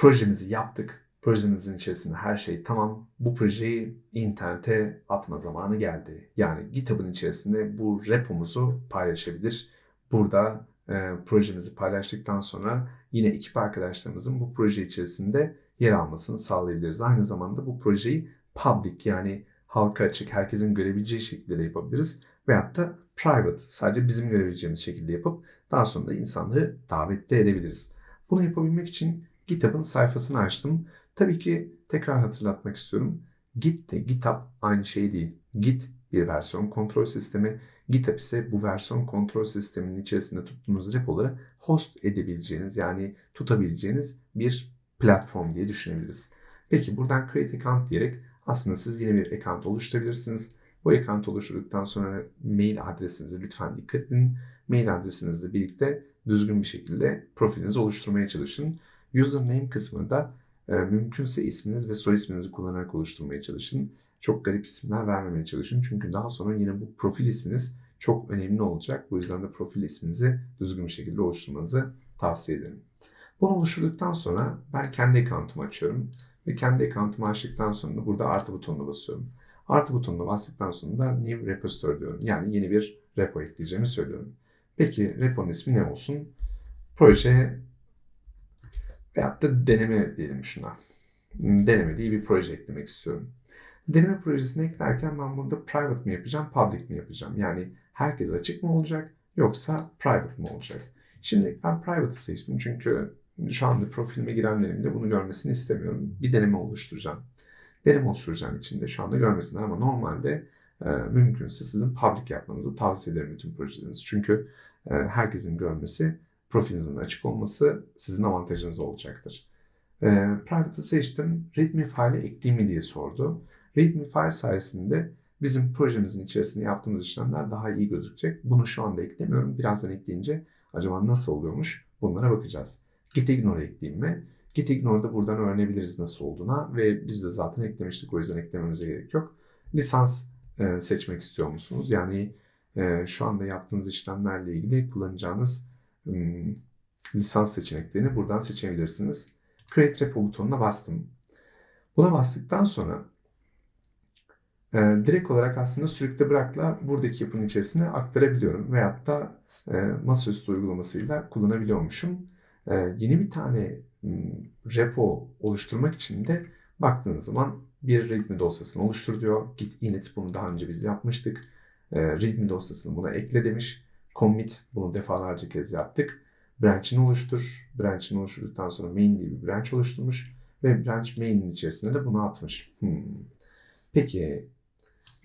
projemizi yaptık. Projemizin içerisinde her şey tamam. Bu projeyi internete atma zamanı geldi. Yani GitHub'ın içerisinde bu repomuzu paylaşabilir. Burada e, projemizi paylaştıktan sonra yine ekip arkadaşlarımızın bu proje içerisinde yer almasını sağlayabiliriz. Aynı zamanda bu projeyi public yani halka açık, herkesin görebileceği şekilde de yapabiliriz. Veyahut da private, sadece bizim görebileceğimiz şekilde yapıp daha sonra da insanları davet de edebiliriz. Bunu yapabilmek için GitHub'ın sayfasını açtım. Tabii ki tekrar hatırlatmak istiyorum. Git de GitHub aynı şey değil. Git bir versiyon kontrol sistemi. GitHub ise bu versiyon kontrol sisteminin içerisinde tuttuğunuz repoları host edebileceğiniz yani tutabileceğiniz bir platform diye düşünebiliriz. Peki buradan create account diyerek aslında siz yeni bir account oluşturabilirsiniz. Bu account oluşturduktan sonra mail adresinizi lütfen dikkat edin. Mail adresinizle birlikte düzgün bir şekilde profilinizi oluşturmaya çalışın. Username kısmını da e, mümkünse isminiz ve soy isminizi kullanarak oluşturmaya çalışın. Çok garip isimler vermemeye çalışın. Çünkü daha sonra yine bu profil isminiz çok önemli olacak. Bu yüzden de profil isminizi düzgün bir şekilde oluşturmanızı tavsiye ederim. Bunu oluşturduktan sonra ben kendi account'umu açıyorum. Ve kendi account'umu açtıktan sonra burada artı butonuna basıyorum. Artı butonuna bastıktan sonra da New Repository diyorum. Yani yeni bir repo ekleyeceğimi söylüyorum. Peki reponun ismi ne olsun? Proje veyahut da deneme diyelim şuna. Deneme diye bir proje eklemek istiyorum. Deneme projesini eklerken ben burada private mi yapacağım, public mi yapacağım? Yani herkes açık mı olacak yoksa private mi olacak? Şimdi ben private'ı seçtim çünkü şu anda profilime girenlerin de bunu görmesini istemiyorum. Bir deneme oluşturacağım. Deneme oluşturacağım için de şu anda görmesinler ama normalde e, mümkünse sizin public yapmanızı tavsiye ederim bütün projelerinizi. Çünkü e, herkesin görmesi, profilinizin açık olması sizin avantajınız olacaktır. E, private'ı seçtim. Readme file ekleyeyim mi diye sordu. Readme file sayesinde bizim projemizin içerisinde yaptığımız işlemler daha iyi gözükecek. Bunu şu anda eklemiyorum. Birazdan ekleyince acaba nasıl oluyormuş bunlara bakacağız. Git ignore ekleyeyim mi? Git ignore'da buradan öğrenebiliriz nasıl olduğuna ve biz de zaten eklemiştik o yüzden eklememize gerek yok. Lisans e, seçmek istiyor musunuz? Yani e, şu anda yaptığınız işlemlerle ilgili kullanacağınız e, lisans seçeneklerini buradan seçebilirsiniz. Create Repo butonuna bastım. Buna bastıktan sonra e, direkt olarak aslında sürükle bırakla buradaki yapının içerisine aktarabiliyorum. Veyahut da e, masaüstü uygulamasıyla kullanabiliyormuşum. E, yeni bir tane repo oluşturmak için de baktığınız zaman bir readme dosyasını oluştur diyor. Git init bunu daha önce biz yapmıştık. E, readme dosyasını buna ekle demiş. Commit bunu defalarca kez yaptık. Branch'ini oluştur. Branch'ini oluşturduktan sonra main diye bir branch oluşturmuş. Ve branch main'in içerisine de bunu atmış. Hmm. Peki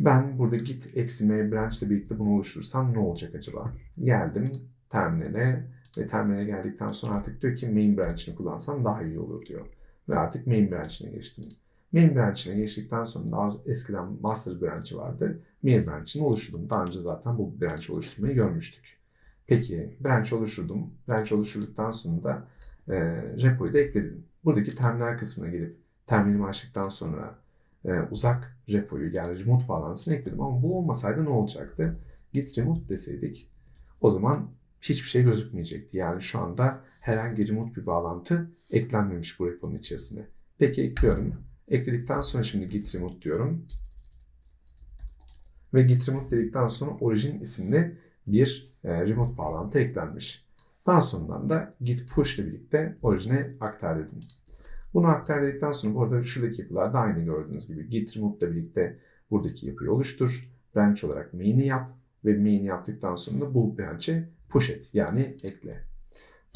ben burada git eksi m branch ile birlikte bunu oluşturursam ne olacak acaba? Geldim terminale ve terminale geldikten sonra artık diyor ki main branch'ini kullansam daha iyi olur diyor. Ve artık main branch'ine geçtim. Main branch'ine geçtikten sonra daha eskiden master branch'i vardı. Main branch'ini oluşturdum. Daha önce zaten bu branch oluşturmayı görmüştük. Peki branch oluşturdum. Branch oluşturduktan sonra da e, repo'yu da ekledim. Buradaki terminal kısmına gelip terminimi açtıktan sonra e, uzak repoyu yani remote bağlantısını ekledim. Ama bu olmasaydı ne olacaktı? Git remote deseydik o zaman hiçbir şey gözükmeyecekti. Yani şu anda herhangi remote bir bağlantı eklenmemiş bu reponun içerisine. Peki ekliyorum. Ekledikten sonra şimdi git remote diyorum. Ve git remote dedikten sonra origin isimli bir e, remote bağlantı eklenmiş. Daha sonradan da git push ile birlikte orijine aktar dedim. Bunu aktar dedikten sonra bu arada şuradaki yapılar da aynı gördüğünüz gibi. Git remote ile birlikte buradaki yapıyı oluştur. Branch olarak main'i yap ve main'i yaptıktan sonra bu branch'e push et yani ekle.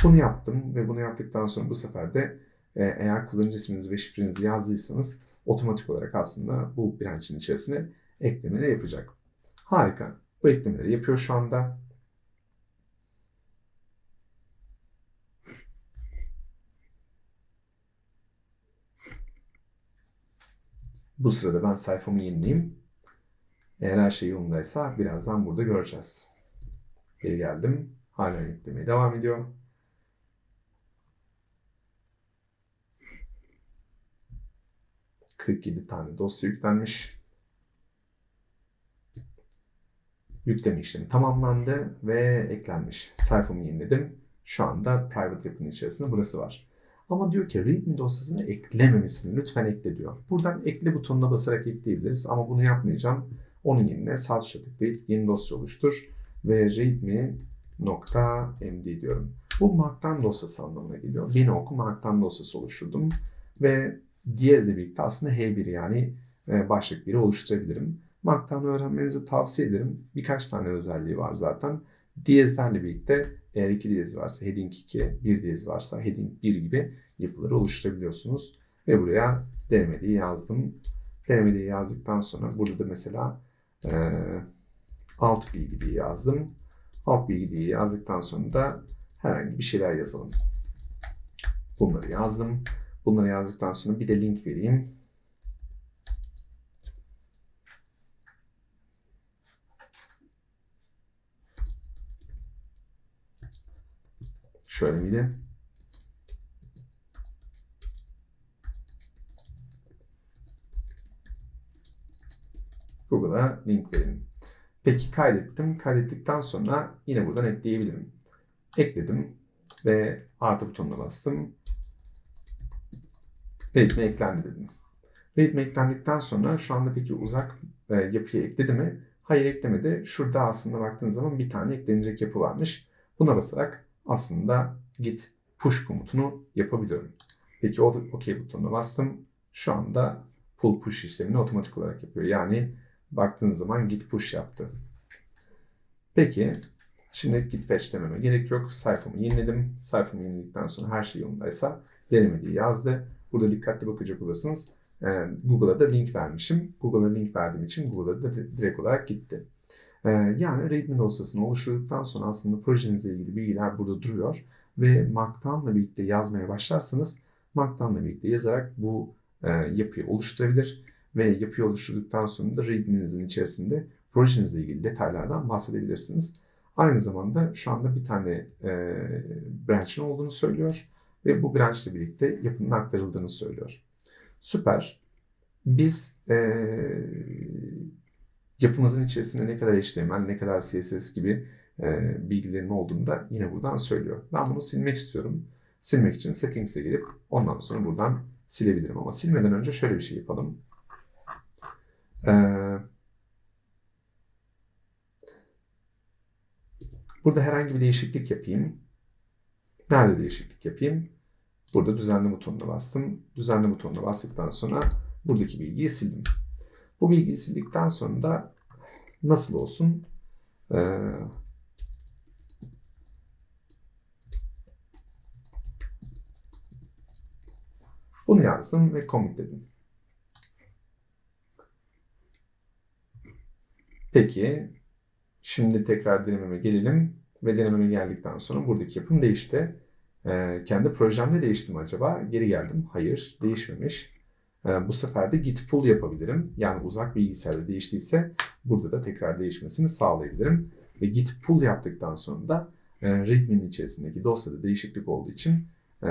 Bunu yaptım ve bunu yaptıktan sonra bu sefer de eğer kullanıcı isminizi ve şifrenizi yazdıysanız otomatik olarak aslında bu branch'in içerisine eklemeleri yapacak. Harika. Bu eklemeleri yapıyor şu anda. Bu sırada ben sayfamı yenileyim. Eğer her şey yolundaysa birazdan burada göreceğiz. Geri geldim. Hala yüklemeye devam ediyor. ...47 tane dosya yüklenmiş. Yükleme işlemi tamamlandı ve eklenmiş. Sayfamı yeniledim. Şu anda private yapının içerisinde burası var. Ama diyor ki readme dosyasını eklememesini lütfen ekle diyor. Buradan ekle butonuna basarak ekleyebiliriz ama bunu yapmayacağım. Onun yerine sağ tuşa tıklayıp yeni dosya oluştur ve readme.md diyorum. Bu markdown dosyası anlamına geliyor. Yeni oku markdown dosyası oluşturdum ve diyezle birlikte aslında H1 yani e, başlık biri oluşturabilirim. Markdown öğrenmenizi tavsiye ederim. Birkaç tane özelliği var zaten. Diyezlerle birlikte eğer iki diyez varsa heading 2, bir diyez varsa heading 1 gibi yapıları oluşturabiliyorsunuz. Ve buraya denemediği yazdım. Denemediği yazdıktan sonra burada da mesela e, alt bilgi diye yazdım. Alt bilgi diye yazdıktan sonra da herhangi bir şeyler yazalım. Bunları yazdım. Bunları yazdıktan sonra bir de link vereyim. Şöyle miydi? Google'a link verin. Peki kaydettim. Kaydettikten sonra yine buradan ekleyebilirim. Ekledim ve artı butonuna bastım. Readme eklendi dedim. Readme eklendikten sonra şu anda peki uzak e, yapıya ekledi mi? Hayır eklemedi. Şurada aslında baktığınız zaman bir tane eklenecek yapı varmış. Buna basarak aslında git push komutunu yapabiliyorum. Peki OK butonuna bastım. Şu anda pull push işlemini otomatik olarak yapıyor. Yani baktığınız zaman git push yaptı. Peki şimdi git fetch dememe gerek yok. Sayfamı yeniledim. Sayfamı yeniledikten sonra her şey yolundaysa denemediği yazdı. Burada dikkatli bakacak olursanız e, Google'a da link vermişim. Google'a link verdiğim için Google'a da direkt olarak gitti. E, yani readme dosyasını oluşturduktan sonra aslında projenizle ilgili bilgiler burada duruyor ve Markdown'la birlikte yazmaya başlarsanız Markdown'la birlikte yazarak bu e, yapıyı oluşturabilir ve yapıyı oluşturduktan sonra da readme'nizin içerisinde projenizle ilgili detaylardan bahsedebilirsiniz. Aynı zamanda şu anda bir tane e, branch'ın olduğunu söylüyor ve bu branch ile birlikte yapının aktarıldığını söylüyor. Süper. Biz e, yapımızın içerisinde ne kadar HTML, ne kadar CSS gibi e, bilgilerin olduğunu da yine buradan söylüyor. Ben bunu silmek istiyorum. Silmek için Settings'e gelip ondan sonra buradan silebilirim. Ama silmeden önce şöyle bir şey yapalım. Ee, burada herhangi bir değişiklik yapayım. Nerede değişiklik yapayım? Burada düzenle butonuna bastım. Düzenle butonuna bastıktan sonra buradaki bilgiyi sildim. Bu bilgiyi sildikten sonra da nasıl olsun? Ee, bunu yazdım ve commitledim. Peki, şimdi tekrar denememe gelelim ve denememe geldikten sonra buradaki yapım değişti. Ee, kendi projemde değişti mi acaba? Geri geldim. Hayır, değişmemiş. Ee, bu sefer de git pull yapabilirim. Yani uzak bilgisayarda değiştiyse burada da tekrar değişmesini sağlayabilirim. Ve git pull yaptıktan sonra da e, readme'nin içerisindeki dosyada değişiklik olduğu için e,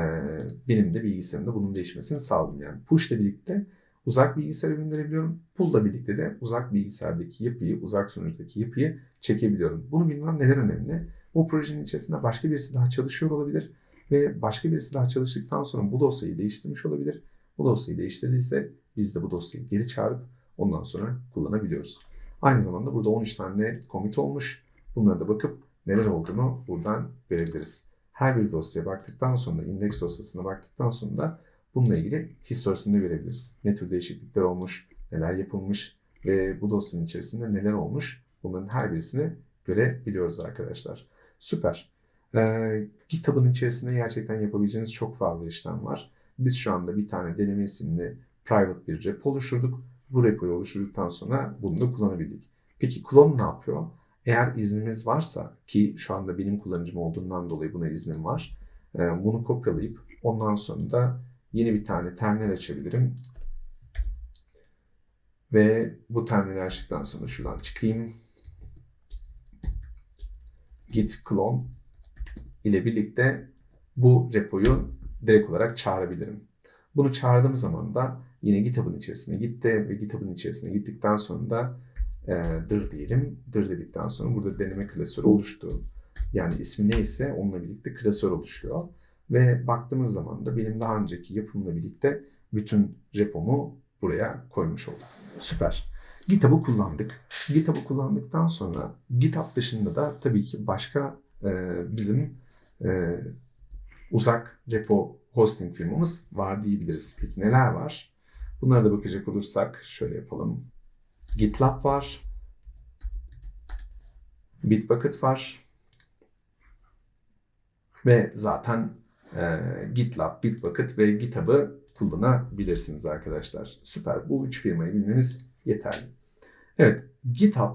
benim de bilgisayarımda bunun değişmesini sağladım. Yani push ile birlikte uzak bilgisayara gönderebiliyorum. Pull ile birlikte de uzak bilgisayardaki yapıyı, uzak sunucudaki yapıyı çekebiliyorum. Bunu bilmem neden önemli. Bu projenin içerisinde başka birisi daha çalışıyor olabilir ve başka birisi daha çalıştıktan sonra bu dosyayı değiştirmiş olabilir. Bu dosyayı değiştirdiyse biz de bu dosyayı geri çağırıp ondan sonra kullanabiliyoruz. Aynı zamanda burada 13 tane commit olmuş. Bunlara da bakıp neler olduğunu buradan görebiliriz. Her bir dosyaya baktıktan sonra, indeks dosyasına baktıktan sonra da bununla ilgili historisini de görebiliriz. Ne tür değişiklikler olmuş, neler yapılmış ve bu dosyanın içerisinde neler olmuş bunların her birisini görebiliyoruz arkadaşlar. Süper. Ee, GitHub'ın içerisinde gerçekten yapabileceğiniz çok fazla işlem var. Biz şu anda bir tane deneme isimli private bir repo oluşturduk. Bu repoyu oluşturduktan sonra bunu da kullanabildik. Peki klon ne yapıyor? Eğer iznimiz varsa ki şu anda benim kullanıcım olduğundan dolayı buna iznim var. E, bunu kopyalayıp ondan sonra da yeni bir tane terminal açabilirim. Ve bu terminali açtıktan sonra şuradan çıkayım. Git clone ile birlikte bu repoyu direkt olarak çağırabilirim. Bunu çağırdığım zaman da yine GitHub'ın içerisine gitti ve GitHub'ın içerisine gittikten sonra da e, dır diyelim. Dır dedikten sonra burada deneme klasörü oluştu. Yani ismi neyse onunla birlikte klasör oluşuyor. Ve baktığımız zaman da benim daha önceki yapımla birlikte bütün repomu buraya koymuş oldum. Süper. GitHub'ı kullandık. GitHub'ı kullandıktan sonra GitHub dışında da tabii ki başka e, bizim e, uzak repo hosting firmamız var diyebiliriz. Peki neler var? Bunlara da bakacak olursak şöyle yapalım. GitLab var. Bitbucket var. Ve zaten e, GitLab, Bitbucket ve GitHub'ı kullanabilirsiniz arkadaşlar. Süper. Bu üç firmayı bilmeniz yeterli. Evet, GitHub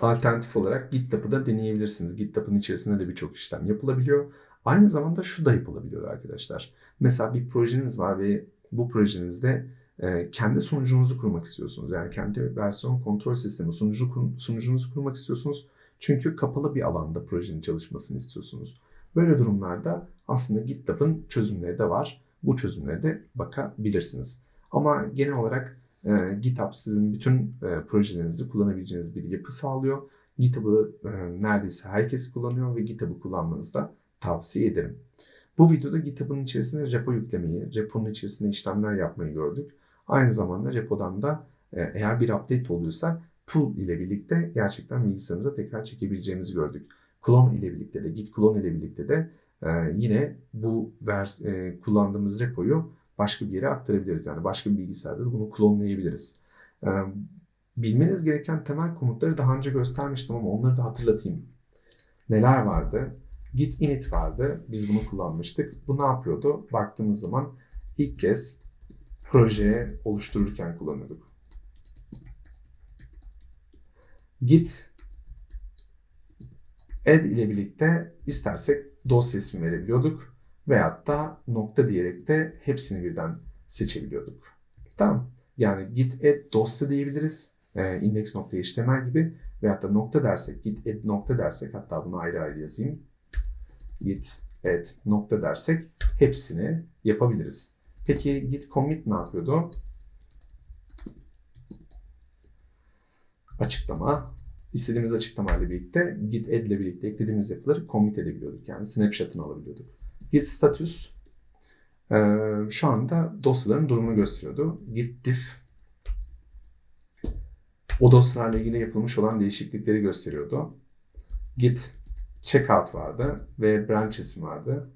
alternatif olarak GitLab'ı da deneyebilirsiniz. GitLab'ın içerisinde de birçok işlem yapılabiliyor. Aynı zamanda şu da yapılabiliyor arkadaşlar. Mesela bir projeniz var ve bu projenizde e, kendi sunucunuzu kurmak istiyorsunuz. Yani kendi versiyon kontrol sistemi sunucu, sunucunuzu kurmak istiyorsunuz. Çünkü kapalı bir alanda projenin çalışmasını istiyorsunuz. Böyle durumlarda aslında GitLab'ın çözümleri de var. Bu çözümlere de bakabilirsiniz. Ama genel olarak e, GitHub sizin bütün e, projelerinizi kullanabileceğiniz bir yapı sağlıyor. GitHub'ı e, neredeyse herkes kullanıyor ve GitHub'ı kullanmanızı da tavsiye ederim. Bu videoda GitHub'ın içerisine repo yüklemeyi, reponun içerisinde işlemler yapmayı gördük. Aynı zamanda repodan da e, eğer bir update oluyorsa pull ile birlikte gerçekten bilgisayarımıza tekrar çekebileceğimizi gördük. Clone ile birlikte de, git clone ile birlikte de e, yine bu vers, e, kullandığımız repoyu başka bir yere aktarabiliriz. Yani başka bir bilgisayarda da bunu klonlayabiliriz. E, bilmeniz gereken temel komutları daha önce göstermiştim ama onları da hatırlatayım. Neler vardı? Git init vardı. Biz bunu kullanmıştık. Bu ne yapıyordu? Baktığımız zaman ilk kez projeye oluştururken kullanıyorduk. Git add ile birlikte istersek dosya ismi verebiliyorduk. Veyahut da nokta diyerek de hepsini birden seçebiliyorduk. Tamam. Yani git add dosya diyebiliriz. E, index.html gibi. Veyahut da nokta dersek, git add nokta dersek hatta bunu ayrı ayrı yazayım. Git add nokta dersek hepsini yapabiliriz. Peki git commit ne yapıyordu? Açıklama. İstediğimiz açıklamayla birlikte git add ile birlikte eklediğimiz yapıları commit edebiliyorduk. Yani snapshot'ını alabiliyorduk. Git status şu anda dosyaların durumunu gösteriyordu. Git diff o dosyalarla ilgili yapılmış olan değişiklikleri gösteriyordu. Git checkout vardı ve branch ismi vardı.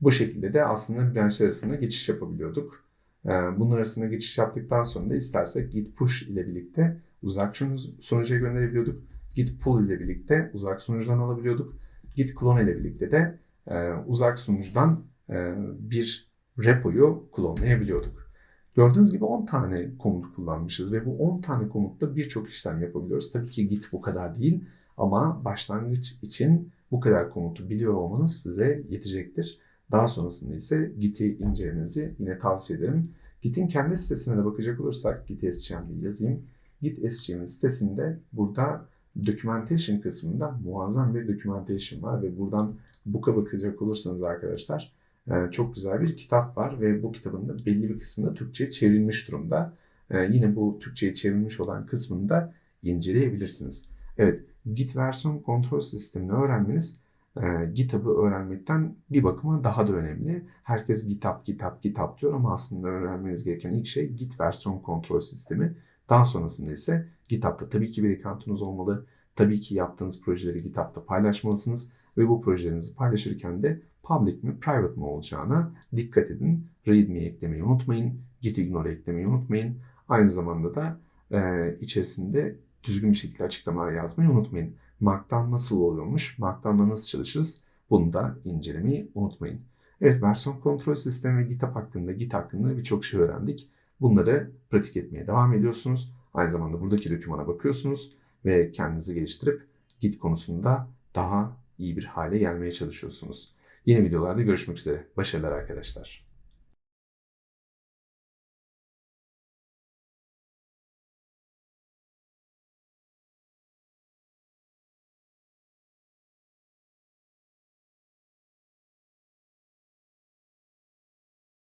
Bu şekilde de aslında branchler arasında geçiş yapabiliyorduk. Ee, bunun arasında geçiş yaptıktan sonra da istersek git push ile birlikte uzak sunucuya gönderebiliyorduk. Git pull ile birlikte uzak sunucudan alabiliyorduk. Git clone ile birlikte de e, uzak sunucudan e, bir repoyu klonlayabiliyorduk. Gördüğünüz gibi 10 tane komut kullanmışız ve bu 10 tane komutta birçok işlem yapabiliyoruz. Tabii ki git bu kadar değil ama başlangıç için bu kadar komutu biliyor olmanız size yetecektir. Daha sonrasında ise Git'i incelemenizi yine tavsiye ederim. Git'in kendi sitesine de bakacak olursak Git SCM yazayım. Git SCM sitesinde burada documentation kısmında muazzam bir documentation var ve buradan book'a bakacak olursanız arkadaşlar e, çok güzel bir kitap var ve bu kitabın da belli bir kısmında Türkçe'ye çevrilmiş durumda. E, yine bu Türkçe'ye çevrilmiş olan kısmını da inceleyebilirsiniz. Evet, Git versiyon kontrol sistemini öğrenmeniz e, GitHub'ı öğrenmekten bir bakıma daha da önemli. Herkes GitHub, GitHub, GitHub diyor ama aslında öğrenmeniz gereken ilk şey Git versiyon kontrol sistemi. Daha sonrasında ise GitHub'da tabii ki bir account'unuz olmalı. Tabii ki yaptığınız projeleri GitHub'da paylaşmalısınız ve bu projelerinizi paylaşırken de public mi private mi olacağına dikkat edin. Readme eklemeyi unutmayın. Git ignore eklemeyi unutmayın. Aynı zamanda da e, içerisinde düzgün bir şekilde açıklamalar yazmayı unutmayın. Markdown nasıl oluyormuş, Markdown'la nasıl çalışırız bunu da incelemeyi unutmayın. Evet versiyon kontrol sistemi ve GitHub hakkında, Git hakkında birçok şey öğrendik. Bunları pratik etmeye devam ediyorsunuz. Aynı zamanda buradaki dokümana bakıyorsunuz ve kendinizi geliştirip Git konusunda daha iyi bir hale gelmeye çalışıyorsunuz. Yeni videolarda görüşmek üzere. Başarılar arkadaşlar.